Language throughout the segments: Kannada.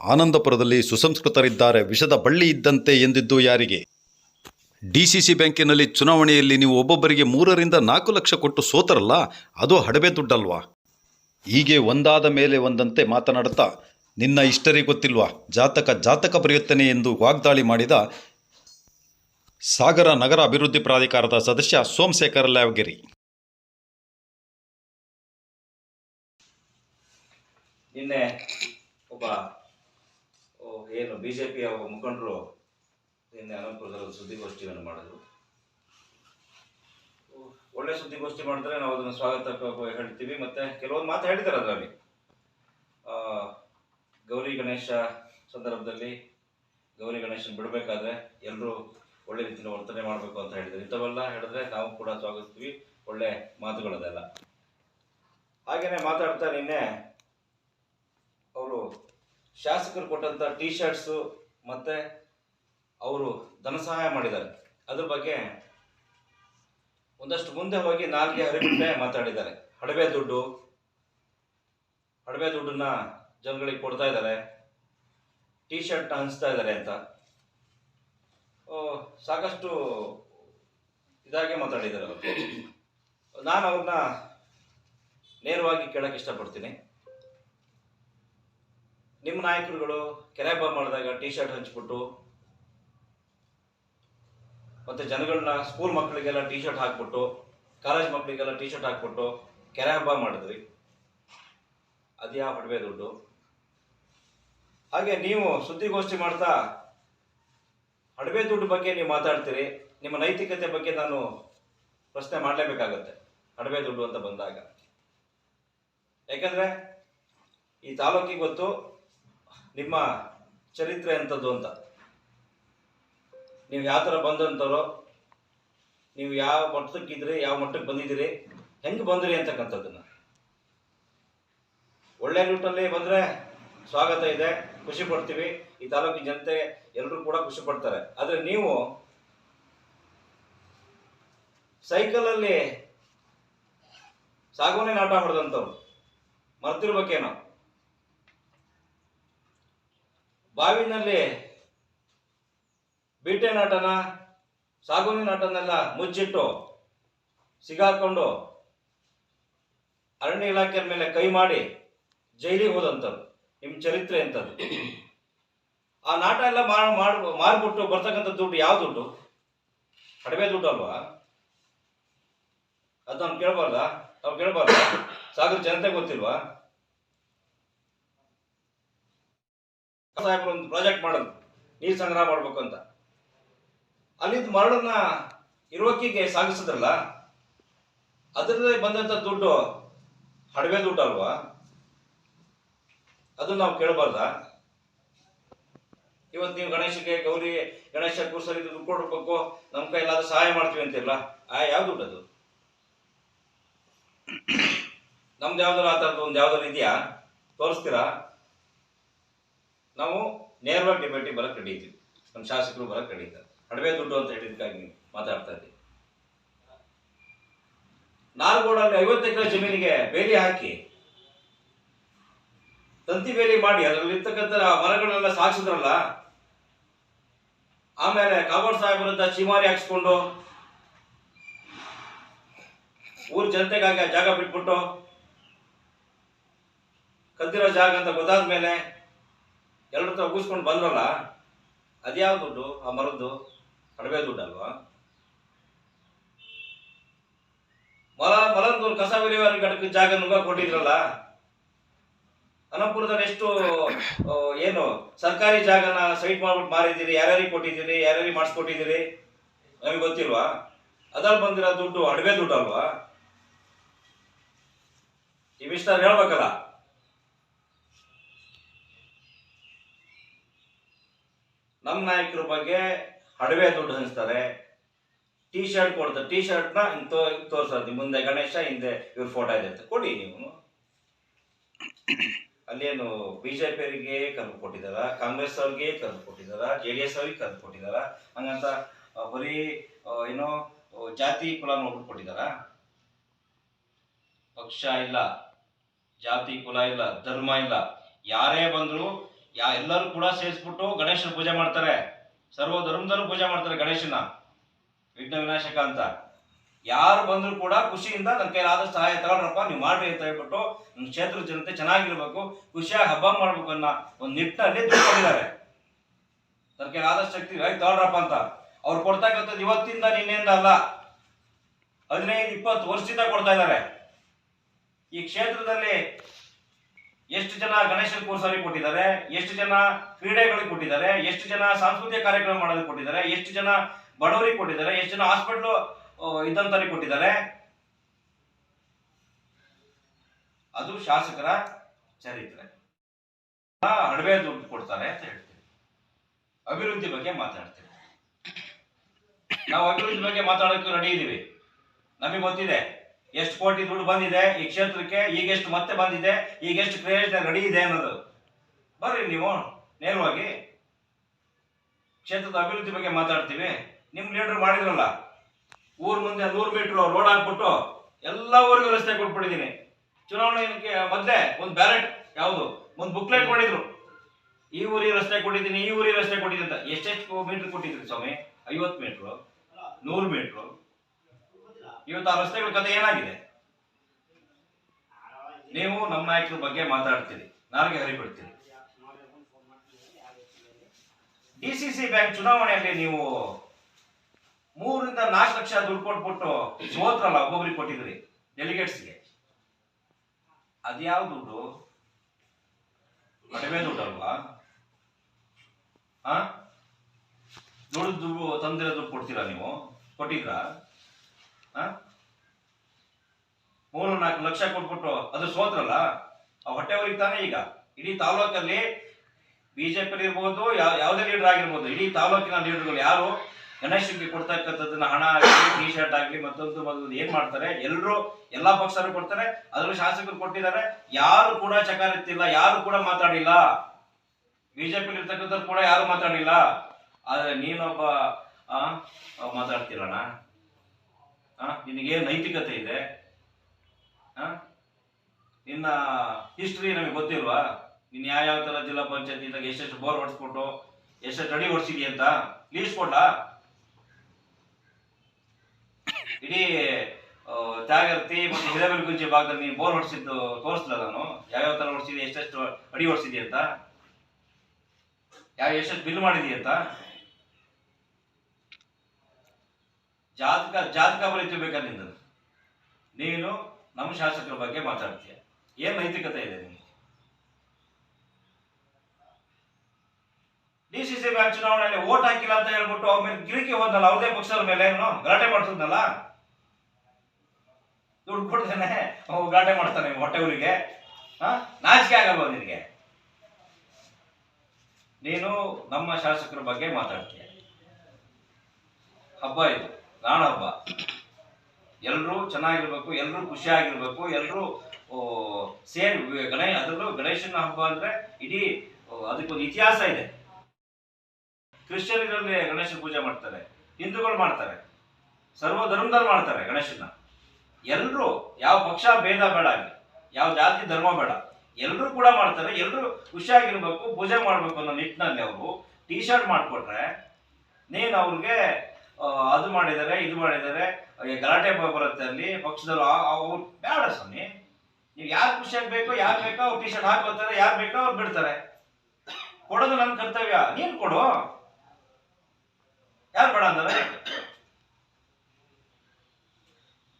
ಆನಂದಪುರದಲ್ಲಿ ಸುಸಂಸ್ಕೃತರಿದ್ದಾರೆ. ವಿಷದ ಬಳ್ಳಿ ಇದ್ದಂತೆ ಎಂದಿದ್ದು ಯಾರಿಗೆ? ಡಿಸಿಸಿ ಬ್ಯಾಂಕಿನಲ್ಲಿ ಚುನಾವಣೆಯಲ್ಲಿ ನೀವು ಒಬ್ಬೊಬ್ಬರಿಗೆ ಮೂರರಿಂದ ನಾಲ್ಕು ಲಕ್ಷ ಕೊಟ್ಟು ಸೋತರಲ್ಲ, ಅದು ಹಡಬೆ ದುಡ್ಡಲ್ವಾ? ಹೀಗೆ ಒಂದಾದ ಮೇಲೆ ಒಂದಂತೆ ಮಾತನಾಡುತ್ತಾ, ನಿನ್ನ ಇಷ್ಟರಿಗೆ ಗೊತ್ತಿಲ್ವಾ? ಜಾತಕ ಜಾತಕ ಬರೆಯುತ್ತೇನೆ ಎಂದು ವಾಗ್ದಾಳಿ ಮಾಡಿದ ಸಾಗರ ನಗರ ಅಭಿವೃದ್ಧಿ ಪ್ರಾಧಿಕಾರದ ಸದಸ್ಯ ಸೋಮಶೇಖರ ಲ್ಯಾವಗಿರಿ. ನಿನ್ನೆ ಒಬ್ಬ ಏನು ಬಿ ಜೆ ಪಿಯ ಮುಖಂಡರು ನಿನ್ನೆ ಅನಂತಪುರದಲ್ಲಿ ಸುದ್ದಿಗೋಷ್ಠಿಯನ್ನು ಮಾಡಿದ್ರು. ಒಳ್ಳೆ ಸುದ್ದಿಗೋಷ್ಠಿ ಮಾಡಿದ್ರೆ ನಾವು ಅದನ್ನು ಸ್ವಾಗತ ಹೇಳ್ತೀವಿ. ಮತ್ತೆ ಕೆಲವೊಂದು ಮಾತು ಹೇಳಿದ್ದಾರೆ ಅದರಲ್ಲಿ. ಗೌರಿ ಗಣೇಶ ಸಂದರ್ಭದಲ್ಲಿ ಗೌರಿ ಗಣೇಶನ್ ಬಿಡಬೇಕಾದ್ರೆ ಎಲ್ಲರೂ ಒಳ್ಳೆ ರೀತಿಯಲ್ಲಿ ವರ್ತನೆ ಮಾಡಬೇಕು ಅಂತ ಹೇಳಿದ್ರು ಇಂಥವೆಲ್ಲ ಹೇಳಿದ್ರೆ ನಾವು ಕೂಡ ಸ್ವಾಗತಿಸ್ತೀವಿ. ಒಳ್ಳೆ ಮಾತುಗಳದೆಲ್ಲ. ಹಾಗೇನೆ ಮಾತಾಡ್ತಾ ನಿನ್ನೆ ಅವರು ಶಾಸಕರು ಕೊಟ್ಟಂತ ಟಿ ಶರ್ಟ್ಸು ಮತ್ತೆ ಅವರು ಧನ ಸಹಾಯ ಮಾಡಿದ್ದಾರೆ. ಅದ್ರ ಬಗ್ಗೆ ಒಂದಷ್ಟು ಮುಂದೆ ಹೋಗಿ ನಾಲ್ಕೆ ಹರಿಬಿಟ್ಟೆ ಮಾತಾಡಿದ್ದಾರೆ. ಹಡವೆ ದುಡ್ಡು ಹಡವೆ ದುಡ್ಡನ್ನ ಜನಗಳಿಗೆ ಕೊಡ್ತಾ ಇದ್ದಾರೆ. ಟಿ ಶರ್ಟ್ನ ಹಂಚ್ತಾ ಇದ್ದಾರೆ ಅಂತ. ಸಾಕಷ್ಟು ಇದಾಗೆ ಮಾತಾಡಿದ್ದಾರೆ ನಾನು ಅವ್ರನ್ನ ನೇರವಾಗಿ ಕೇಳಕ್ಕೆ ಇಷ್ಟಪಡ್ತೀನಿ. ನಿಮ್ಮ ನಾಯಕರುಗಳು ಕೆರೆ ಹಬ್ಬ ಮಾಡಿದಾಗ ಟಿ ಶರ್ಟ್ ಹಂಚ್ಬಿಟ್ಟು ಮತ್ತೆ ಜನಗಳನ್ನ ಸ್ಕೂಲ್ ಮಕ್ಕಳಿಗೆಲ್ಲ ಟಿ ಶರ್ಟ್ ಹಾಕ್ಬಿಟ್ಟು ಕಾಲೇಜ್ ಮಕ್ಕಳಿಗೆಲ್ಲ ಟಿ ಶರ್ಟ್ ಹಾಕ್ಬಿಟ್ಟು ಕೆರೆ ಹಬ್ಬ ಮಾಡಿದ್ರಿ. ಅದ್ಯಾ ಹೊಡವೆ ದುಡ್ಡು. ಹಾಗೆ ನೀವು ಸುದ್ದಿಗೋಷ್ಠಿ ಮಾಡ್ತಾ ಅಡವೆ ದುಡ್ಡು ಬಗ್ಗೆ ನೀವು ಮಾತಾಡ್ತೀರಿ, ನಿಮ್ಮ ನೈತಿಕತೆ ಬಗ್ಗೆ ನಾನು ಪ್ರಶ್ನೆ ಮಾಡಲೇಬೇಕಾಗತ್ತೆ ಅಡವೆ ದುಡ್ಡು ಅಂತ ಬಂದಾಗ. ಯಾಕಂದ್ರೆ ಈ ತಾಲೂಕಿಗೆ ಗೊತ್ತು ನಿಮ್ಮ ಚರಿತ್ರೆ ಎಂಥದ್ದು ಅಂತ. ನೀವು ಯಾವ ಥರ ಬಂದಂಥವ್ರು, ನೀವು ಯಾವ ಮಟ್ಟಕ್ಕಿದ್ರಿ ಯಾವ ಮಟ್ಟಕ್ಕೆ ಬಂದಿದ್ದೀರಿ, ಹೆಂಗೆ ಬಂದ್ರಿ ಅಂತಕ್ಕಂಥದ್ದನ್ನು. ಒಳ್ಳೆ ರೂಟಲ್ಲಿ ಬಂದರೆ ಸ್ವಾಗತ ಇದೆ, ಖುಷಿ ಪಡ್ತೀವಿ. ಈ ತಾಲೂಕಿನ ಜನತೆ ಎಲ್ಲರೂ ಕೂಡ ಖುಷಿ ಪಡ್ತಾರೆ. ಆದರೆ ನೀವು ಸೈಕಲಲ್ಲಿ ಸಾಗೋನೇ ನಾಟ ಹೊಡೆದಂಥವ್ರು, ಮರ್ತಿರ್ಬೇಕೇನೋ? ಬಾವಿನಲ್ಲಿ ಬೀಟೆ ನಾಟನ, ಸಾಗುನಿ ನಾಟನೆಲ್ಲ ಮುಚ್ಚಿಟ್ಟು ಸಿಗಾಕೊಂಡು ಅರಣ್ಯ ಇಲಾಖೆಯ ಮೇಲೆ ಕೈ ಮಾಡಿ ಜೈಲಿಗೆ ಹೋದಂಥದ್ದು, ನಿಮ್ಮ ಚರಿತ್ರೆ ಎಂಥದ್ದು. ಆ ನಾಟ ಎಲ್ಲ ಮಾರ್ ಮಾರ್ಬಿಟ್ಟು ಬರ್ತಕ್ಕಂಥ ದುಡ್ಡು ಯಾವ ದುಡ್ಡು? ಕಡಿಮೆ ದುಡ್ಡು ಅಲ್ವಾ? ಅದು ನಾನು ಕೇಳಬಾರ್ದಾ? ನಾವು ಕೇಳಬಾರ್ದ? ಸಾಗರ ಜನತೆ ಗೊತ್ತಿಲ್ವಾ? ಸಾಹೇಬ್ರು ಒಂದು ಪ್ರಾಜೆಕ್ಟ್ ಮಾಡೋದು ನೀರು ಸಂಗ್ರಹ ಮಾಡ್ಬೇಕು ಅಂತ. ಅಲ್ಲಿದ್ದ ಮರಳನ್ನ ಇರೋಕಿಗೆ ಸಾಗಿಸಿದ್ರಲ್ಲ, ಅದರಲ್ಲೇ ಬಂದಂತ ದುಡ್ಡು ಹಡವೆ ದುಡ್ಡು ಅಲ್ವಾ? ಅದು ನಾವು ಕೇಳಬಾರ್ದ? ಇವತ್ತು ನೀವು ಗಣೇಶಕ್ಕೆ ಗೌರಿ, ಗಣೇಶ ಕೂರ್ಸಲ್ಲಿ ದುಡ್ಡು ಕೊಡ್ಬೇಕು, ನಮ್ಮ ಕೈಲಾದ್ರೂ ಸಹಾಯ ಮಾಡ್ತೀವಿ ಅಂತಿರಲ್ಲ? ಆ ಯಾವ ದುಡ್ಡು ಅದು? ನಮ್ದು ಯಾವ್ದಾರು ಆ ಥರದ್ದು ಒಂದು ಯಾವ್ದಾರು ಇದೆಯಾ? ತೋರಿಸ್ತೀರಾ? ನಾವು ನೇರವಾಗಿ ಡಿಬೇಟಿಗೆ ರೆಡಿ ಇದ್ದೀವಿ. ನಮ್ಮ ಶಾಸಕರು ಬರ ಇದ್ದಾರೆ. ಕಡಿಮೆ ದುಡ್ಡು ಅಂತ ಹೇಳಿದಕ್ಕಾಗಿ ಮಾತಾಡ್ತಾ ಇದ್ದೀವಿ. ನಾಲ್ಗೋಡಲ್ಲಿ ಐವತ್ತು ಎಕರೆ ಜಮೀನಿಗೆ ಬೇಲಿ ಹಾಕಿ, ತಂತಿ ಬೇಲಿ ಮಾಡಿ ಅದರಲ್ಲಿ ಇರ್ತಕ್ಕಂಥ ಮರಗಳನ್ನೆಲ್ಲ ಸಾಕ್ಸಿದ್ರಲ್ಲ, ಆಮೇಲೆ ಕಾಗೋಡ್ ಸಾಹೇಬರಂತ ಚಿಮಾರಿ ಹಾಕ್ಸ್ಕೊಂಡು, ಊರ್ ಜನತೆಗಾಗಿ ಆ ಜಾಗ ಬಿಟ್ಬಿಟ್ಟು ಕದ್ದಿರೋ ಜಾಗ ಅಂತ ಗೊತ್ತಾದ ಮೇಲೆ ಎಲ್ಲರ ಹತ್ರ ಒಗ್ಗಿಸ್ಕೊಂಡು ಬಂದ್ರಲ್ಲ ಅದ್ಯಾವ ದುಡ್ಡು ಆ ಮರದ್ದು ಕಡಿಮೆ ದುಡ್ಡು ಅಲ್ವಾ? ಮಲ ಮಲಂದೂರು ಕಸ ವಿಲೇವಾರಿ ಘಟಕ ಜಾಗ ನುಗ್ಗ ಕೊಟ್ಟಿದ್ರಲ್ಲ. ಅನಂತಪುರದಲ್ಲಿ ಎಷ್ಟು ಏನು ಸರ್ಕಾರಿ ಜಾಗನ ಸೈಟ್ ಮಾಡ್ಬಿಟ್ಟು ಮಾರಿದ್ದೀರಿ, ಯಾರ್ಯಾರಿಗೆ ಕೊಟ್ಟಿದ್ದೀರಿ, ಯಾರ್ಯಾರಿಗೆ ಮಾಡಿಸ್ಕೊಟ್ಟಿದ್ದೀರಿ? ನಮಗೆ ಗೊತ್ತಿಲ್ವಾ? ಅದ್ರಲ್ಲಿ ಬಂದಿರೋ ದುಡ್ಡು ಅಡವೆ ದುಡ್ಡು ಅಲ್ವಾ? ಇವಿಷ್ಟ ಹೇಳ್ಬೇಕಲ್ಲ. ನಮ್ಮ ನಾಯಕರ ಬಗ್ಗೆ ಹಡವೆ ದುಡ್ಡು ಹಂಚ್ತಾರೆ. ಟಿ ಶರ್ಟ್ ಕೊಡ್ತಾರೆ. ಟಿ ಶರ್ಟ್ನ ಹಿಂಗೆ ತೋ ಮುಂದೆ ಗಣೇಶ, ಹಿಂದೆ ಇವ್ರ ಫೋಟೋ ಇದೆ ಅಂತ ಕೊಡಿ ನೀವು. ಅಲ್ಲೇನು ಬಿ ಜೆ ಪಿಯವರಿಗೆ ಕರೆದು ಕೊಟ್ಟಿದ್ದಾರ? ಕಾಂಗ್ರೆಸ್ ಅವ್ರಿಗೆ ಕರೆದು ಕೊಟ್ಟಿದ್ದಾರ? ಜೆ ಡಿ ಎಸ್ ಅವ್ರಿಗೆ ಕರೆದು ಕೊಟ್ಟಿದ್ದಾರ? ಹಂಗಂತ ಬರೀ ಏನೋ ಜಾತಿ ಕುಲ ನೋಡ್ಬಿಟ್ಟು ಕೊಟ್ಟಿದ್ದಾರ? ಪಕ್ಷ ಇಲ್ಲ. ಜಾತಿ ಕುಲ ಇಲ್ಲ. ಧರ್ಮ ಇಲ್ಲ. ಯಾರೇ ಬಂದ್ರು ಯಾ ಎಲ್ಲರೂ ಕೂಡ ಸೇರಿಸ್ಬಿಟ್ಟು ಗಣೇಶನ ಪೂಜೆ ಮಾಡ್ತಾರೆ. ಸರ್ವ ಧರ್ಮದಲ್ಲೂ ಪೂಜೆ ಮಾಡ್ತಾರೆ ಗಣೇಶನ. ವಿಘ್ನ ವಿನಾಶಕ ಅಂತ. ಯಾರು ಬಂದ್ರು ಕೂಡ ಖುಷಿಯಿಂದ ನನ್ನ ಕೈಲಾದ ಸಹಾಯ ತಗೊಳ್ರಪ್ಪ, ನೀವು ಮಾಡ್ರಿ ಅಂತ ಹೇಳ್ಬಿಟ್ಟು ನಮ್ಮ ಕ್ಷೇತ್ರದ ಜನತೆ ಚೆನ್ನಾಗಿರ್ಬೇಕು, ಖುಷಿಯಾಗಿ ಹಬ್ಬ ಮಾಡ್ಬೇಕು ಅನ್ನೋ ಒಂದು ನಿಟ್ಟಿನಲ್ಲಿ ದುಡ್ಕೊಂಡಿದ್ದಾರೆ. ನನ್ನ ಕೈಲಾದಷ್ಟು ಶಕ್ತಿ ಆಯ್ತು ತಗೊಳ್ರಪ್ಪ ಅಂತ. ಅವ್ರು ಕೊಡ್ತಕ್ಕಂಥದ್ದು ಇವತ್ತಿಂದ ನಿನ್ನೆಯಿಂದ ಅಲ್ಲ. ಹದಿನೈದು, ಇಪ್ಪತ್ತು ವರ್ಷದಿಂದ ಕೊಡ್ತಾ ಇದ್ದಾರೆ. ಈ ಕ್ಷೇತ್ರದಲ್ಲಿ ಎಷ್ಟು ಜನ ಗಣೇಶನ ಕೂರ್ಸೋರಿಗೆ ಕೊಟ್ಟಿದ್ದಾರೆ, ಎಷ್ಟು ಜನ ಕ್ರೀಡೆಗಳಿಗೆ ಕೊಟ್ಟಿದ್ದಾರೆ, ಎಷ್ಟು ಜನ ಸಾಂಸ್ಕೃತಿಕ ಕಾರ್ಯಕ್ರಮ ಮಾಡೋದಕ್ಕೆ ಕೊಟ್ಟಿದ್ದಾರೆ, ಎಷ್ಟು ಜನ ಬಡವರಿಗೆ ಕೊಟ್ಟಿದ್ದಾರೆ, ಎಷ್ಟು ಜನ ಹಾಸ್ಪಿಟ್ಲು ಇದ್ದಂತವ್ರಿಗೆ ಕೊಟ್ಟಿದ್ದಾರೆ. ಅದು ಶಾಸಕರ ಚರಿತ್ರೆ. ಅಡವೆ ದುಡ್ಡು ಕೊಡ್ತಾರೆ ಅಂತ ಹೇಳ್ತೀವಿ. ಅಭಿವೃದ್ಧಿ ಬಗ್ಗೆ ಮಾತಾಡ್ತೀವಿ. ನಾವು ಅಭಿವೃದ್ಧಿ ಬಗ್ಗೆ ಮಾತಾಡೋಕೆ ರೆಡಿ ಇದೀವಿ. ನಮಗೆ ಗೊತ್ತಿದೆ. ಎಷ್ಟು ಕೋಟಿ ದುಡ್ಡು ಬಂದಿದೆ, ಈ ಕ್ಷೇತ್ರಕ್ಕೆ ಈಗ ಎಷ್ಟು ಮತ್ತೆ ಬಂದಿದೆ ಈಗ ಎಷ್ಟು ಪ್ರಯೋಜನ ರೆಡಿ ಇದೆ ಅನ್ನೋದು. ಬರ್ರಿ ನೀವು, ನೇರವಾಗಿ ಕ್ಷೇತ್ರದ ಅಭಿವೃದ್ಧಿ ಬಗ್ಗೆ ಮಾತಾಡ್ತೀವಿ. ನಿಮ್ ಲೀಡರ್ ಮಾಡಿದ್ರಲ್ಲ, ಊರ್ ಮುಂದೆ ನೂರು ಮೀಟರ್ ರೋಡ್ ಹಾಕ್ಬಿಟ್ಟು ಎಲ್ಲ ಊರಿಗೂ ರಸ್ತೆ ಕೊಟ್ಬಿಟ್ಟಿದ್ದೀನಿ ಚುನಾವಣೆಗೆ ಮೊದಲೇ ಒಂದು ಬ್ಯಾಲೆಟ್ ಯಾವುದು? ಒಂದು ಬುಕ್ಲೆಟ್ ಮಾಡಿದ್ರು. ಈ ಊರಿಗೆ ರಸ್ತೆ ಕೊಟ್ಟಿದ್ದೀನಿ, ಈ ಊರಿಗೆ ರಸ್ತೆ ಕೊಟ್ಟಿದ್ದೀನಿ ಅಂತ. ಎಷ್ಟೆಷ್ಟು ಮೀಟರ್ ಕೊಟ್ಟಿದ್ರಿ ಸ್ವಾಮಿ? ಐವತ್ತು ಮೀಟ್ರು ನೂರು ಮೀಟ್ರು ಇವತ್ತು ಆ ರಸ್ತೆಗಳ ಕಥೆ ಏನಾಗಿದೆ? ನೀವು ನಮ್ಮ ನಾಯಕರ ಬಗ್ಗೆ ಮಾತಾಡ್ತೀರಿ, ನಾಲ್ಗೆ ಹರಿಬಿಡ್ತೀರಿ. ಡಿ ಸಿ ಸಿ ಬ್ಯಾಂಕ್ ಚುನಾವಣೆಯಲ್ಲಿ ನೀವು ಮೂರರಿಂದ ನಾಲ್ಕು ಲಕ್ಷ ದುಡ್ಡು ಕೊಟ್ಬಿಟ್ಟು ಸೋತ್ರಲ್ಲ ಒಬ್ಬೊಬ್ರಿಗೆ ಕೊಟ್ಟಿದ್ರಿ ಡೆಲಿಗೇಟ್ಸ್ಗೆ ಅದ್ಯಾವ ದುಡ್ಡು? ಕಡಿಮೆ ದುಡ್ಡು ಅಲ್ವಾ? ಹಾ? ದುಡ್ಡು ದುಡ್ಡು ತಂದಿರೋ ದುಡ್ಡು ಕೊಡ್ತೀರಾ ನೀವು? ಕೊಟ್ಟಿದ್ರಾ? ಮೂರು ನಾಲ್ಕು ಲಕ್ಷ ಕೊಟ್ಬಿಟ್ಟು ಅದು ಸೋತ್ರಲ್ಲ? ಆ ಹೊಟ್ಟೆವರಿಗೆ ತಾನೇ ಈಗ? ಇಡೀ ತಾಲೂಕಲ್ಲಿ ಬಿಜೆಪಿ ಇರ್ಬೋದು ಯಾವ ಯಾವುದೇ ಲೀಡರ್ ಆಗಿರ್ಬೋದು ಇಡೀ ತಾಲೂಕಿನ ಲೀಡರ್ಗಳು ಯಾರು? ಗಣೇಶಕ್ಕೆ ಕೊಡ್ತಕ್ಕಂಥದ್ದನ್ನ ಹಣ ಆಗಲಿ ಟಿ ಶರ್ಟ್ ಆಗಲಿ ಮತ್ತೊಂದು ಮತ್ತೊಂದು ಏನ್ ಮಾಡ್ತಾರೆ? ಎಲ್ಲರೂ ಎಲ್ಲಾ ಪಕ್ಷರು ಕೊಡ್ತಾರೆ ಅದ್ರಲ್ಲಿ ಶಾಸಕರು ಕೊಟ್ಟಿದ್ದಾರೆ. ಯಾರು ಕೂಡ ಚಕಾರ ಎತ್ತಿಲ್ಲ ಯಾರು ಕೂಡ ಮಾತಾಡಿಲ್ಲ. ಬಿಜೆಪಿ ಇರ್ತಕ್ಕಂಥವ್ರು ಕೂಡ ಯಾರು ಮಾತಾಡಿಲ್ಲ. ಆದ್ರೆ ನೀನೊಬ್ಬ ಆ, ನಿನಗೇನ್ ನೈತಿಕತೆ ಇದೆ? ನಿನ್ನ ಹಿಸ್ಟ್ರಿ ನಮಗೆ ಗೊತ್ತಿಲ್ವಾ? ನೀನ್ ಯಾವ ಯಾವ ತರ ಜಿಲ್ಲಾ ಪಂಚಾಯತ್ ಇದ್ದಾಗ ಎಷ್ಟೆಷ್ಟು ಬೋರ್ ಹೊಡೆಸ್ಬಿಟ್ಟು, ಎಷ್ಟೆಷ್ಟು ಅಡಿ ಹೊಡ್ಸಿದಿ ಅಂತ? ಲೀಸ್ಟ್ ಕೊಡ್ಲಾ? ಇಡೀ ತ್ಯಾಗರ್ತಿ ಮತ್ತೆ ಗುಂಜಿ ಭಾಗದಲ್ಲಿ ನೀನು ಬೋರ್ ಹೊಡ್ಸಿದ್ದು ತೋರಿಸ್ಲ ನಾನು. ಯಾವ್ಯಾವ ತರ ಹೊಡ್ಸಿದಿ, ಎಷ್ಟೆಷ್ಟು ಅಡಿ ಹೊಡ್ಸಿದಿ ಅಂತ? ಯಾವ ಎಷ್ಟೆಷ್ಟು ಬಿಲ್ ಮಾಡಿದಿ ಅಂತ? ಜಾತಕ ಜಾತಕ ಬರೀತಿರ್ಬೇಕಾ ನಿಂದು ನೀನು ನಮ್ಮ ಶಾಸಕರ ಬಗ್ಗೆ ಮಾತಾಡ್ತೀಯ. ಏನ್ ನೈತಿಕತೆ ಇದೆ ನಿಮಗೆ? ಡಿ ಸಿ ಸಿ ಬ್ಯಾಂಕ್ ಚುನಾವಣೆಯಲ್ಲಿ ಓಟ್ ಹಾಕಿಲ್ಲ ಅಂತ ಹೇಳ್ಬಿಟ್ಟು ಅವ್ರ ಮೇಲೆ ಗಿರಿಕೆ ಹೋದಲ್ಲ ಅವ್ರದೇ ಪಕ್ಷದ ಮೇಲೆ ಏನು? ಗಲಾಟೆ ಮಾಡ್ತಿದ್ನಲ್ಲ? ದುಡ್ಡು ಕೊಡ್ತೇನೆ ಅವ್ರು ಗಲಾಟೆ ಮಾಡ್ತಾನೆ ಹೊಟ್ಟೆ ಊರಿಗೆ. ಹಾ? ನಾಚಿಕೆ ಆಗಲ್ವ ನಿನಗೆ? ನೀನು ನಮ್ಮ ಶಾಸಕರ ಬಗ್ಗೆ ಮಾತಾಡ್ತೀಯ. ಹಬ್ಬ ಇದು. ನಾಡ ಹಬ್ಬ ಎಲ್ಲರೂ ಚೆನ್ನಾಗಿರ್ಬೇಕು ಎಲ್ಲರೂ ಖುಷಿಯಾಗಿರ್ಬೇಕು ಎಲ್ಲರೂ ಸೇರಿ ಗಣೇಶ ಅದರಲ್ಲೂ ಗಣೇಶನ ಹಬ್ಬ ಅಂದ್ರೆ ಇಡೀ ಅದಕ್ಕೊಂದು ಇತಿಹಾಸ ಇದೆ. ಕ್ರಿಶ್ಚಿಯನ್ಗಳಲ್ಲಿ ಗಣೇಶನ ಪೂಜೆ ಮಾಡ್ತಾರೆ, ಹಿಂದೂಗಳು ಮಾಡ್ತಾರೆ, ಸರ್ವ ಧರ್ಮದಲ್ಲಿ ಮಾಡ್ತಾರೆ ಗಣೇಶನ ಎಲ್ಲರೂ ಯಾವ ಪಕ್ಷ ಭೇದ ಬೇಡ ಅಲ್ಲಿ, ಯಾವ ಜಾತಿ ಧರ್ಮ ಬೇಡ ಎಲ್ಲರೂ ಕೂಡ ಮಾಡ್ತಾರೆ ಎಲ್ಲರೂ ಖುಷಿಯಾಗಿರ್ಬೇಕು, ಪೂಜೆ ಮಾಡ್ಬೇಕು ಅನ್ನೋ ನಿಟ್ಟಿನಲ್ಲಿ ಅವರು ಟಿ ಶರ್ಟ್ ಮಾಡಿಕೊಟ್ರೆ, ನೀನು ಅವ್ರಿಗೆ ಅದು ಮಾಡಿದ್ದಾರೆ, ಇದು ಮಾಡಿದ್ದಾರೆ. ಗಲಾಟೆ ಬರುತ್ತೆ ಅಲ್ಲಿ ಪಕ್ಷದವರು ಅವ್ರು ಬೇಡ ಸ್ವಾಮಿ. ನೀವು ಯಾರು ಖುಷಿಯಾಗಿ ಬೇಕೋ ಯಾರು ಬೇಕೋ ಅವ್ರು ಟಿ ಶರ್ಟ್ ಹಾಕೋತಾರೆ ಯಾರು ಬೇಕೋ ಅವ್ರು ಬಿಡ್ತಾರೆ. ಕೊಡೋದು ನನ್ನ ಕರ್ತವ್ಯ, ನೀನು ಕೊಡು. ಯಾರು ಬೇಡ ಅಂದ್ರೆ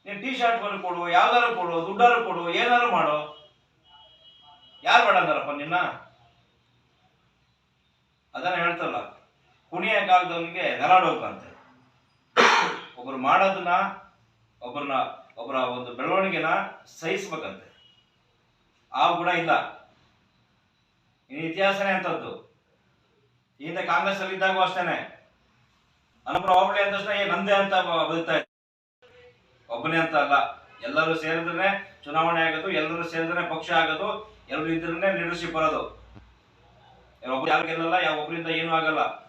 ನೀನು ಟಿ ಶರ್ಟ್ ಬಂದು ಕೊಡು ಯಾವ್ದಾರು ಕೊಡು ದುಡ್ಡಾರು ಕೊಡು ಏನಾರು ಮಾಡು. ಯಾರು ಬೇಡ ಅಂತಾರಪ್ಪ ನಿನ್ನ? ಅದನ್ನ ಹೇಳ್ತಲ್ಲ ಕುಣಿಯ ಕಾಲದವನಿಗೆ ನೆಲಾಡೋಕಂತೆ ಒಬ್ರು ಮಾಡೋದನ್ನ ಒಬ್ಬರನ್ನ ಒಬ್ಬರ ಒಂದು ಬೆಳವಣಿಗೆನ ಸಹಿಸ್ಬೇಕಂತೆ. ಆ ಗುಣ ಇಲ್ಲ. ಇನ್ನು ಇತಿಹಾಸನೇ ಅಂತದ್ದು ಹಿಂದೆ ಕಾಂಗ್ರೆಸ್ ಅಲ್ಲಿ ಇದ್ದಾಗೂ ಅಷ್ಟೇನೆ. ಅನುಭವ ಹೋಬಳಿ ಅಂದ ತಕ್ಷಣ, ಏ, ನಂದೇ ಅಂತ ಬದುಕ್ತಾ ಒಬ್ಬನೇ ಅಂತ ಅಲ್ಲ. ಎಲ್ಲರೂ ಸೇರಿದ್ರೆ ಚುನಾವಣೆ ಆಗೋದು, ಎಲ್ಲರೂ ಸೇರಿದ್ರೆ ಪಕ್ಷ ಆಗೋದು, ಎಲ್ಲರೂ ಇದ್ರೆ ಲೀಡರ್ಶಿಪ್ ಬರೋದು. ಯಾರು ಗೆಲ್ಲಲ್ಲ, ಯಾವ ಒಬ್ಬರಿಂದ ಏನೂ ಆಗಲ್ಲ.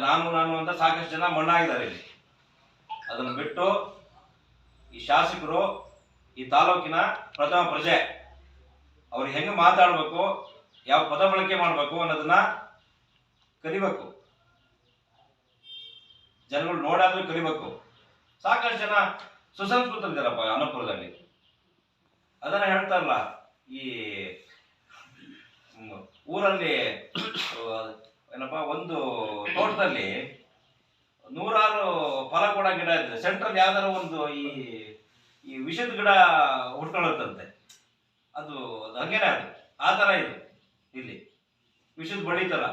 ನಾನು ನಾನು ಅಂತ ಸಾಕಷ್ಟು ಜನ ಮಣ್ಣಾಗಿದ್ದಾರೆ ಇಲ್ಲಿ. ಅದನ್ನು ಬಿಟ್ಟು ಈ ಶಾಸಕರು, ಈ ತಾಲೂಕಿನ ಪ್ರಥಮ ಪ್ರಜೆ, ಅವ್ರು ಹೆಂಗೆ ಮಾತಾಡಬೇಕು, ಯಾವ ಪದ ಬಳಕೆ ಮಾಡಬೇಕು ಅನ್ನೋದನ್ನ ಕಲಿಬೇಕು. ಜನಗಳು ನೋಡಾದ್ರೂ ಕಲಿಬೇಕು. ಸಾಕಷ್ಟು ಜನ ಸುಸಂಸ್ಕೃತರಿದ್ದಾರಪ್ಪ ಅನ್ನಪುರದಲ್ಲಿ. ಅದನ್ನ ಹೇಳ್ತಾರಲ್ಲ, ಈ, ಊರಲ್ಲಿ ಏನಪ್ಪ, ಒಂದು ತೋಟದಲ್ಲಿ ನೂರಾರು ಫಲ ಕೊಡ ಗಿಡ ಇದ್ರೆ ಸೆಂಟ್ರಲ್ ಯಾವ್ದಾರ ಒಂದು ಈ ಈ ವಿಷದ ಗಿಡ ಹುಟ್ಕೊಳ್ಳುತ್ತಂತೆ ಅದು ಹಂಗೇನೆ ಅದು. ಆ ಥರ ಇದು ಇಲ್ಲಿ. ವಿಷದ ಬಳಿ ಥರ.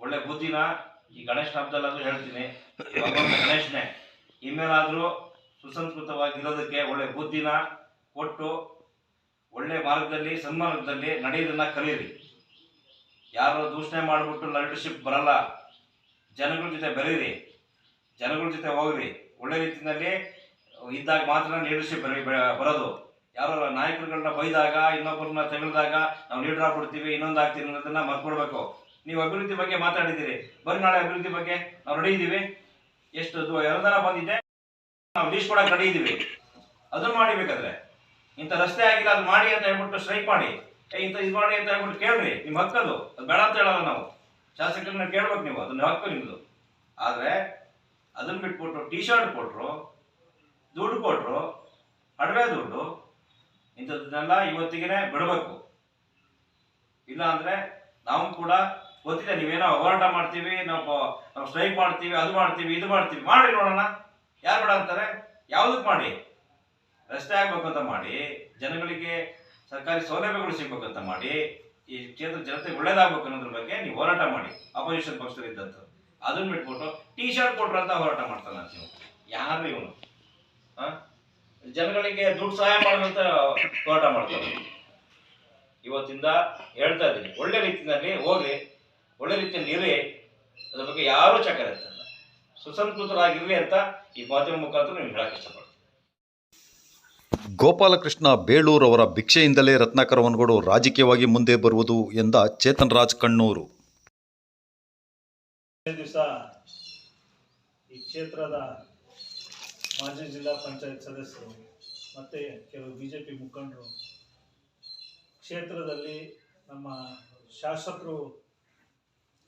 ಒಳ್ಳೆ ಬುದ್ಧಿನ ಈ ಗಣೇಶ ಹಬ್ಬದಲ್ಲಾದ್ರೂ ಹೇಳ್ತೀನಿ. ಗಣೇಶನೇ. ಇನ್ಮೇಲಾದ್ರೂ ಸುಸಂಸ್ಕೃತವಾಗಿರೋದಕ್ಕೆ ಒಳ್ಳೆ ಬುದ್ಧಿನ ಕೊಟ್ಟು ಒಳ್ಳೆ ಮಾರ್ಗದಲ್ಲಿ, ಸನ್ಮಾರ್ಗದಲ್ಲಿ ನಡೆಯೋದನ್ನ ಕಲೀರಿ. ಯಾರೋ ದೂಷಣೆ ಮಾಡಿಬಿಟ್ಟು ಲೀಡರ್ಶಿಪ್ ಬರಲ್ಲ. ಜನಗಳ ಜೊತೆ ಬೆರೀರಿ. ಜನಗಳ ಜೊತೆ ಹೋಗ್ರಿ. ಒಳ್ಳೆ ರೀತಿಯಲ್ಲಿ ಇದ್ದಾಗ ಮಾತ್ರ ಲೀಡರ್ಶಿಪ್ ಬರೋದು. ಯಾರೋ ನಾಯಕರುಗಳನ್ನ ಬೈದಾಗ, ಇನ್ನೊಬ್ಬರನ್ನ ತೆಗೆದಾಗ ನಾವು ಲೀಡರ್ ಆಗ್ಬಿಡ್ತೀವಿ, ಇನ್ನೊಂದು ಆಗ್ತೀವಿ ಅನ್ನೋದನ್ನ ಮರ್ಕೊಡ್ಬೇಕು ನೀವು ಅಭಿವೃದ್ಧಿ ಬಗ್ಗೆ ಮಾತಾಡಿದ್ದೀರಿ. ಬರೀ ನಾಳೆ ಅಭಿವೃದ್ಧಿ ಬಗ್ಗೆ. ನಾವು ರೆಡಿ ಇದ್ದೀವಿ ಎಷ್ಟು ಅನುದಾನ ಬಂದಿದೆ ನಾವು ಲೀಸ್ಟ್ ಕೊಡಕ್ಕೆ ರೆಡಿ ಇದ್ದೀವಿ ಅದನ್ನು ಮಾಡಿಬೇಕಾದ್ರೆ. ಇಂಥ ರಸ್ತೆ ಆಗಿಲ್ಲ, ಅದು ಮಾಡಿ ಅಂತ ಹೇಳ್ಬಿಟ್ಟು ಸ್ಟ್ರೈಕ್ ಮಾಡಿ. ಇಂಥ ಇದು ಮಾಡಿ ಅಂತ ಹೇಳ್ಬಿಟ್ಟು ಕೇಳ್ರಿ. ನಿಮ್ಮ ಹಕ್ಕದು. ಅದು ಬೇಡ ಅಂತ ಹೇಳಲ್ಲ ನಾವು. ಶಾಸಕರನ್ನ ಕೇಳ್ಬೇಕು ನೀವು. ಅದನ್ನ ಹಕ್ಕು ನಿಮ್ಮದು ಆದರೆ ಅದನ್ನ ಬಿಟ್ಬಿಟ್ಟು ಟಿ ಶರ್ಟ್ ಕೊಟ್ಟರು ದುಡ್ಡು ಕೊಟ್ಟರು ಅಡವೆ ದುಡ್ಡು, ಇಂಥದ್ದನ್ನೆಲ್ಲ ಇವತ್ತಿಗೆ ಬಿಡಬೇಕು. ಇಲ್ಲ ಅಂದ್ರೆ ನಾವು ಕೂಡ ಗೊತ್ತಿದೆ, ನೀವೇನೋ ಹೋರಾಟ ಮಾಡ್ತೀವಿ, ನಾವು ನಾವು ಸ್ಟ್ರೈಕ್ ಮಾಡ್ತೀವಿ, ಅದು ಮಾಡ್ತೀವಿ, ಇದು ಮಾಡ್ತೀವಿ. ಮಾಡಿ ನೋಡೋಣ. ಯಾರು ಬೇಡ ಅಂತಾರೆ? ಯಾವುದಕ್ಕೆ ಮಾಡಿ? ರಸ್ತೆ ಆಗ್ಬೇಕಂತ ಮಾಡಿ. ಜನಗಳಿಗೆ ಸರ್ಕಾರಿ ಸೌಲಭ್ಯಗಳು ಸಿಗ್ಬೇಕಂತ ಮಾಡಿ, ಈ ಕ್ಷೇತ್ರ ಜನತೆ ಒಳ್ಳೇದಾಗಬೇಕು ಅನ್ನೋದ್ರ ಬಗ್ಗೆ ನೀವು ಹೋರಾಟ ಮಾಡಿ ಅಪೋಸಿಷನ್ ಪಕ್ಷದಲ್ಲಿದ್ದಂಥ ಅದನ್ನ ಬಿಟ್ಬಿಟ್ಟು ಟಿ ಶರ್ಟ್ ಕೊಟ್ರು ಅಂತ ಹೋರಾಟ ಮಾಡ್ತಾನೆ ನೀವು. ಯಾರು ಇವನು? ಜನಗಳಿಗೆ ದುಡ್ಡು ಸಹಾಯ ಮಾಡುವಂತ ಹೋರಾಟ ಮಾಡ್ತಾರೆ ಇವತ್ತಿಂದ ಹೇಳ್ತಾ ಇದ್ದೀನಿ, ಒಳ್ಳೆ ರೀತಿಯಲ್ಲಿ ಹೋಗ್ರಿ, ಒಳ್ಳೆ ರೀತಿಯಲ್ಲಿ ಇರಿ, ಅದ್ರ ಬಗ್ಗೆ ಯಾರೂ ಚಕರ ಸುಸಂಸ್ಕೃತರಾಗಿರ್ಲಿ ಅಂತ ಈ ಮಾಧ್ಯಮ ಮುಖಾಂತರ ನಿಮ್ಗೆ ಹೇಳಕ್ ಇಷ್ಟಪಡ್ತೀನಿ. ಗೋಪಾಲಕೃಷ್ಣ ಬೇಳೂರ್ ಅವರ ಭಿಕ್ಷೆಯಿಂದಲೇ ರತ್ನಾಕರ ವನಗೋಡು ರಾಜಕೀಯವಾಗಿ ಮುಂದೆ ಬರುವುದು ಎಂದ ಚೇತನ್ ರಾಜ್ ಕಣ್ಣೂರು. ದಿವಸ ಈ ಕ್ಷೇತ್ರದ ಮಾಜಿ ಜಿಲ್ಲಾ ಪಂಚಾಯತ್ ಸದಸ್ಯರು ಮತ್ತು ಕೆಲವು ಬಿ ಜೆ ಪಿ ಮುಖಂಡರು ಕ್ಷೇತ್ರದಲ್ಲಿ ನಮ್ಮ ಶಾಸಕರು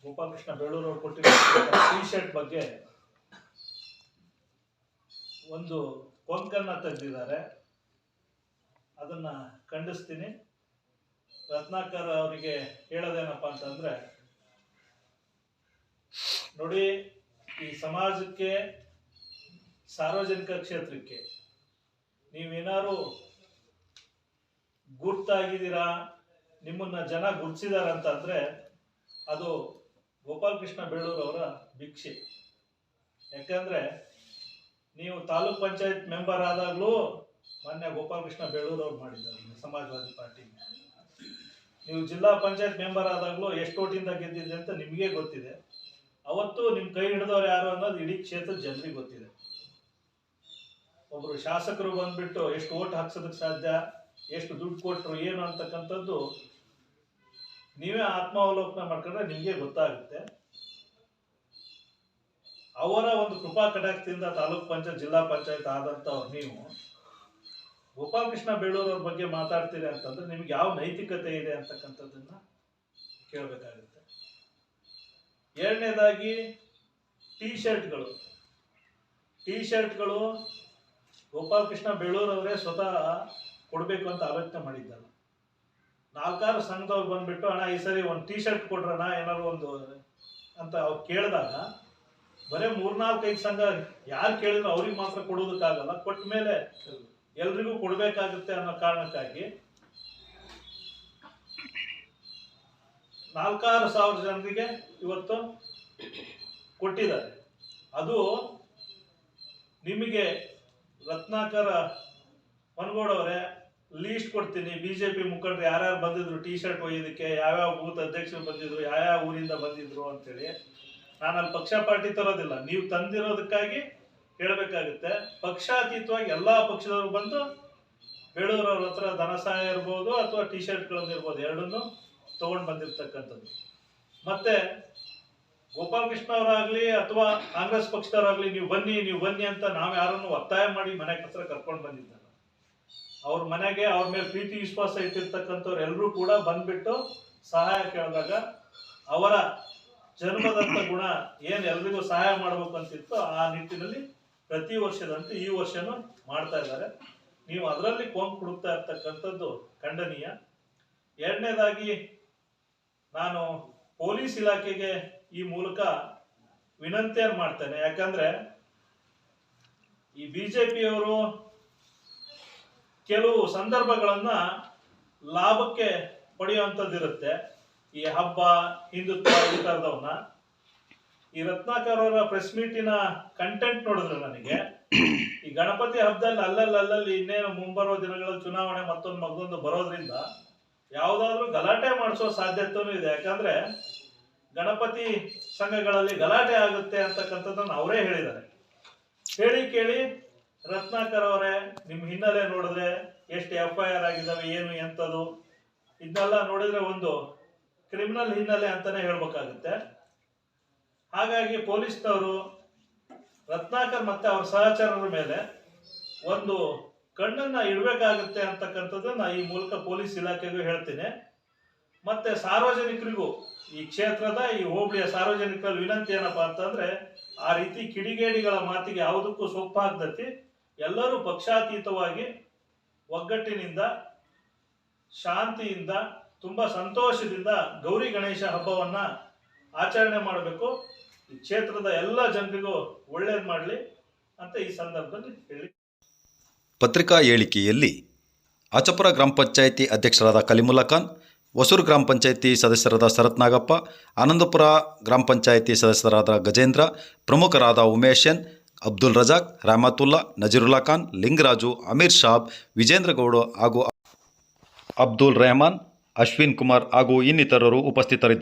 ಗೋಪಾಲಕೃಷ್ಣ ಬೇಳೂರು ಅವರು ಕೊಟ್ಟಿರುವ ಟಿ ಶರ್ಟ್ ಬಗ್ಗೆ ಒಂದು ಕೊಂಕನ್ನ ತೆಗೆದಿದ್ದಾರೆ. ಅದನ್ನು ಖಂಡಿಸ್ತೀನಿ. ರತ್ನಾಕರ್ ಅವರಿಗೆ ಹೇಳೋದೇನಪ್ಪ ಅಂತಂದರೆ, ನೋಡಿ, ಈ ಸಮಾಜಕ್ಕೆ, ಸಾರ್ವಜನಿಕ ಕ್ಷೇತ್ರಕ್ಕೆ ನೀವೇನಾರು ಗುರ್ತಾಗಿದ್ದೀರಾ? ನಿಮ್ಮನ್ನ ಜನ ಗುರ್ತಿಸಿದಾರ ಅಂತಂದ್ರೆ ಅದು ಗೋಪಾಲಕೃಷ್ಣ ಬೇಳೂರು ಅವರ ಭಿಕ್ಷೆ. ಯಾಕಂದ್ರೆ, ನೀವು ತಾಲೂಕ್ ಪಂಚಾಯತ್ ಮೆಂಬರ್ ಆದಾಗಲೂ ಮೊನ್ನೆ ಗೋಪಾಲಕೃಷ್ಣ ಬೆಳ್ಳೂರು ಅವ್ರು ಮಾಡಿದ್ದಾರೆ ಸಮಾಜವಾದಿ ಪಾರ್ಟಿ. ನೀವು ಜಿಲ್ಲಾ ಪಂಚಾಯತ್ ಮೆಂಬರ್ ಆದಾಗಲೂ ಎಷ್ಟು ಓಟಿಂದ ಗೆದ್ದಿದೆ ಅಂತ ನಿಮಗೆ ಗೊತ್ತಿದೆ. ಅವತ್ತು ನಿಮ್ಮ ಕೈ ಹಿಡಿದವ್ರು ಯಾರು ಅನ್ನೋದು ಇಡೀ ಕ್ಷೇತ್ರದ ಜನರಿಗೆ ಗೊತ್ತಿದೆ. ಒಬ್ಬರು ಶಾಸಕರು ಬಂದ್ಬಿಟ್ಟು ಎಷ್ಟು ಓಟ್ ಹಾಕ್ಸೋದಕ್ಕೆ ಸಾಧ್ಯ, ಎಷ್ಟು ದುಡ್ಡು ಕೊಟ್ಟರು ಏನು ಅಂತಕ್ಕಂಥದ್ದು ನೀವೇ ಆತ್ಮಾವಲೋಕನ ಮಾಡ್ಕೊಂಡ್ರೆ ನಿಮಗೆ ಗೊತ್ತಾಗುತ್ತೆ. ಅವರ ಒಂದು ಕೃಪಾ ಕಟಾಕ್ಷದಿಂದ ತಾಲೂಕ್ ಪಂಚಾಯತ್, ಜಿಲ್ಲಾ ಪಂಚಾಯತ್ ಆದಂಥವ್ರು ನೀವು ಗೋಪಾಲಕೃಷ್ಣ ಬೇಳೂರವ್ರ ಬಗ್ಗೆ ಮಾತಾಡ್ತೀರಿ ಅಂತಂದ್ರೆ ನಿಮ್ಗೆ ಯಾವ ನೈತಿಕತೆ ಇದೆ ಅಂತಕ್ಕಂಥದ್ದನ್ನ ಕೇಳಬೇಕಾಗುತ್ತೆ. ಎರಡನೇದಾಗಿ ಟೀ ಶರ್ಟ್ಗಳು ಟೀ ಶರ್ಟ್ಗಳು ಗೋಪಾಲಕೃಷ್ಣ ಬೇಳೂರವರೇ ಸ್ವತಃ ಕೊಡಬೇಕು ಅಂತ ಆಲೋಚನೆ ಮಾಡಿದ್ದಲ್ಲ. ನಾಲ್ಕಾರು ಸಂಘದವ್ರು ಬಂದ್ಬಿಟ್ಟು, ಅಣ್ಣ, ಈ ಸರಿ ಒಂದು ಟೀ ಶರ್ಟ್ ಕೊಡ್ರಣ ಏನಾದ್ರು ಒಂದು ಅಂತ ಅವ್ರು ಕೇಳಿದಾಗ ಬರೀ ಮೂರ್ನಾಲ್ಕೈದು ಸಂಘ ಯಾರು ಕೇಳಿದ್ರು ಅವ್ರಿಗೆ ಮಾತ್ರ ಕೊಡೋದಕ್ಕಾಗಲ್ಲ, ಕೊಟ್ಟ ಮೇಲೆ ಎಲ್ರಿಗೂ ಕೊಡಬೇಕಾಗುತ್ತೆ ಅನ್ನೋ ಕಾರಣಕ್ಕಾಗಿ ನಾಲ್ಕಾರು ಸಾವಿರ ಜನರಿಗೆ ಇವತ್ತು ಕೊಟ್ಟಿದ್ದಾರೆ. ಅದು ನಿಮಗೆ ರತ್ನಾಕರ ಅವರೇ ಲೀಸ್ಟ್ ಕೊಡ್ತೀನಿ. ಬಿ ಜೆ ಪಿ ಮುಖಂಡರು ಯಾರ್ಯಾರು ಬಂದಿದ್ರು ಟಿ ಶರ್ಟ್ ಒಯ್ಯೋದಕ್ಕೆ, ಯಾವ್ಯಾವ ಬೂತ್ ಅಧ್ಯಕ್ಷರು ಬಂದಿದ್ರು, ಯಾವ್ಯಾವ ಊರಿಂದ ಬಂದಿದ್ರು ಅಂತೇಳಿ ನಾನು ಅಲ್ಲಿ ಪಕ್ಷ ಪಾರ್ಟಿ ತರೋದಿಲ್ಲ. ನೀವು ತಂದಿರೋದಕ್ಕಾಗಿ ಹೇಳಬೇಕಾಗುತ್ತೆ. ಪಕ್ಷಾತೀತವಾಗಿ ಎಲ್ಲ ಪಕ್ಷದವರು ಬಂದು ಬೇಳೂರವ್ರ ಹತ್ರ ಧನ ಸಹಾಯ ಇರ್ಬೋದು ಅಥವಾ ಟಿ ಶರ್ಟ್ಗಳನ್ನು ಇರ್ಬೋದು, ಎರಡನ್ನೂ ತಗೊಂಡು ಬಂದಿರ್ತಕ್ಕಂಥದ್ದು. ಮತ್ತೆ ಗೋಪಾಲಕೃಷ್ಣ ಅವರಾಗ್ಲಿ ಅಥವಾ ಕಾಂಗ್ರೆಸ್ ಪಕ್ಷದವರಾಗ್ಲಿ ನೀವು ಬನ್ನಿ ನೀವು ಬನ್ನಿ ಅಂತ ನಾವು ಯಾರನ್ನು ಒತ್ತಾಯ ಮಾಡಿ ಮನೆ ಹತ್ರ ಕರ್ಕೊಂಡು ಬಂದಿದ್ದಲ್ಲ ಅವ್ರ ಮನೆಗೆ ಅವ್ರ ಮೇಲೆ ಪ್ರೀತಿ, ವಿಶ್ವಾಸ ಇಟ್ಟಿರ್ತಕ್ಕಂಥವ್ರು ಎಲ್ಲರೂ ಕೂಡ ಬಂದ್ಬಿಟ್ಟು ಸಹಾಯ ಕೇಳಿದಾಗ ಅವರ ಜನ್ಮದಂತ ಗುಣ ಏನು ಎಲ್ರಿಗೂ ಸಹಾಯ ಮಾಡ್ಬೇಕು ಅಂತಿತ್ತು ಆ ನಿಟ್ಟಿನಲ್ಲಿ ಪ್ರತಿ ವರ್ಷದಂತೆ ಈ ವರ್ಷನೂ ಮಾಡ್ತಾ ಇದ್ದಾರೆ. ನೀವು ಅದರಲ್ಲಿ ಕೊಂಕು ಹುಡುಕ್ತಾ ಇರ್ತಕ್ಕಂಥದ್ದು ಖಂಡನೀಯ. ಎರಡನೇದಾಗಿ ನಾನು ಪೊಲೀಸ್ ಇಲಾಖೆಗೆ ಈ ಮೂಲಕ ವಿನಂತಿಯನ್ನು ಮಾಡ್ತೇನೆ. ಯಾಕಂದ್ರೆ ಈ ಬಿಜೆಪಿಯವರು ಕೆಲವು ಸಂದರ್ಭಗಳನ್ನ ಲಾಭಕ್ಕೆ ಪಡೆಯುವಂಥದ್ದಿರುತ್ತೆ. ಈ ಹಬ್ಬ, ಹಿಂದುತ್ವ ಈ ಥರದವನ್ನ ಈ ರತ್ನಾಕರ್ ಅವರ ಪ್ರೆಸ್ ಮೀಟಿನ ಕಂಟೆಂಟ್ ನೋಡಿದ್ರೆ ನನಗೆ ಈ ಗಣಪತಿ ಹಬ್ಬದಲ್ಲಿ ಅಲ್ಲಲ್ಲಿ ಅಲ್ಲಲ್ಲಿ ಇನ್ನೇನು ಮುಂಬರುವ ದಿನಗಳಲ್ಲಿ ಚುನಾವಣೆ ಮತ್ತೊಂದು ಮಗದೊಂದು ಬರೋದ್ರಿಂದ ಯಾವುದಾದ್ರೂ ಗಲಾಟೆ ಮಾಡಿಸೋ ಸಾಧ್ಯತೆಯೂ ಇದೆ. ಯಾಕಂದ್ರೆ ಗಣಪತಿ ಸಂಘಗಳಲ್ಲಿ ಗಲಾಟೆ ಆಗುತ್ತೆ ಅಂತಕ್ಕಂಥದ್ದನ್ನು ಅವರೇ ಹೇಳಿದ್ದಾರೆ. ಹೇಳಿ ಕೇಳಿ ರತ್ನಾಕರ್ ಅವರೇ ನಿಮ್ಮ ಹಿನ್ನೆಲೆ ನೋಡಿದ್ರೆ ಎಷ್ಟು ಎಫ್ ಐ ಆರ್ ಆಗಿದ್ದಾವೆ, ಏನು, ಎಂಥದ್ದು, ಇದನ್ನೆಲ್ಲ ನೋಡಿದ್ರೆ ಒಂದು ಕ್ರಿಮಿನಲ್ ಹಿನ್ನೆಲೆ ಅಂತಾನೆ ಹೇಳ್ಬೇಕಾಗುತ್ತೆ. ಹಾಗಾಗಿ ಪೊಲೀಸ್ನವರು ರತ್ನಾಕರ್ ಮತ್ತೆ ಅವರ ಸಹಚರರ ಮೇಲೆ ಒಂದು ಕಣ್ಣನ್ನ ಇಡಬೇಕಾಗುತ್ತೆ ಅಂತಕ್ಕಂಥದ್ದನ್ನ ಈ ಮೂಲಕ ಪೊಲೀಸ್ ಇಲಾಖೆಗೂ ಹೇಳ್ತೀನಿ. ಮತ್ತೆ ಸಾರ್ವಜನಿಕರಿಗೂ ಈ ಕ್ಷೇತ್ರದ ಈ ಹೋಬಳಿಯ ಸಾರ್ವಜನಿಕರಲ್ಲಿ ವಿನಂತಿ ಏನಪ್ಪಾ ಅಂತಂದ್ರೆ ಆ ರೀತಿ ಕಿಡಿಗೇಡಿಗಳ ಮಾತಿಗೆ ಯಾವುದಕ್ಕೂ ಸೊಪ್ಪಾಗ್ದತಿ ಎಲ್ಲರೂ ಪಕ್ಷಾತೀತವಾಗಿ ಒಗ್ಗಟ್ಟಿನಿಂದ, ಶಾಂತಿಯಿಂದ, ತುಂಬಾ ಸಂತೋಷದಿಂದ ಗೌರಿ ಗಣೇಶ ಹಬ್ಬವನ್ನ ಆಚರಣೆ ಮಾಡಬೇಕು. ಈ ಕ್ಷೇತ್ರದ ಎಲ್ಲ ಜನರಿಗೂ ಒಳ್ಳೇದು ಮಾಡಲಿ ಅಂತ ಈ ಸಂದರ್ಭದಲ್ಲಿ ಹೇಳಿ. ಪತ್ರಿಕಾ ಹೇಳಿಕೆಯಲ್ಲಿ ಆಚಪುರ ಗ್ರಾಮ ಪಂಚಾಯಿತಿ ಅಧ್ಯಕ್ಷರಾದ ಕಲಿಮುಲ್ಲಾ ಖಾನ್, ಹೊಸೂರು ಗ್ರಾಮ ಪಂಚಾಯಿತಿ ಸದಸ್ಯರಾದ ಶರತ್ ನಾಗಪ್ಪ, ಆನಂದಪುರ ಗ್ರಾಮ ಪಂಚಾಯಿತಿ ಸದಸ್ಯರಾದ ಗಜೇಂದ್ರ, ಪ್ರಮುಖರಾದ ಉಮೇಶನ್ ಅಬ್ದುಲ್ ರಜಾಕ್ ರಹಮತುಲ್ಲಾ ನಜೀರುಲ್ಲಾ ಖಾನ್, ಲಿಂಗರಾಜು, ಅಮೀರ್ ಶಾಬ್, ವಿಜೇಂದ್ರ ಗೌಡ ಹಾಗೂ ಅಬ್ದುಲ್ ರೆಹಮಾನ್, ಅಶ್ವಿನ್ ಕುಮಾರ್ ಹಾಗೂ ಇನ್ನಿತರರು ಉಪಸ್ಥಿತರಿದ್ದರು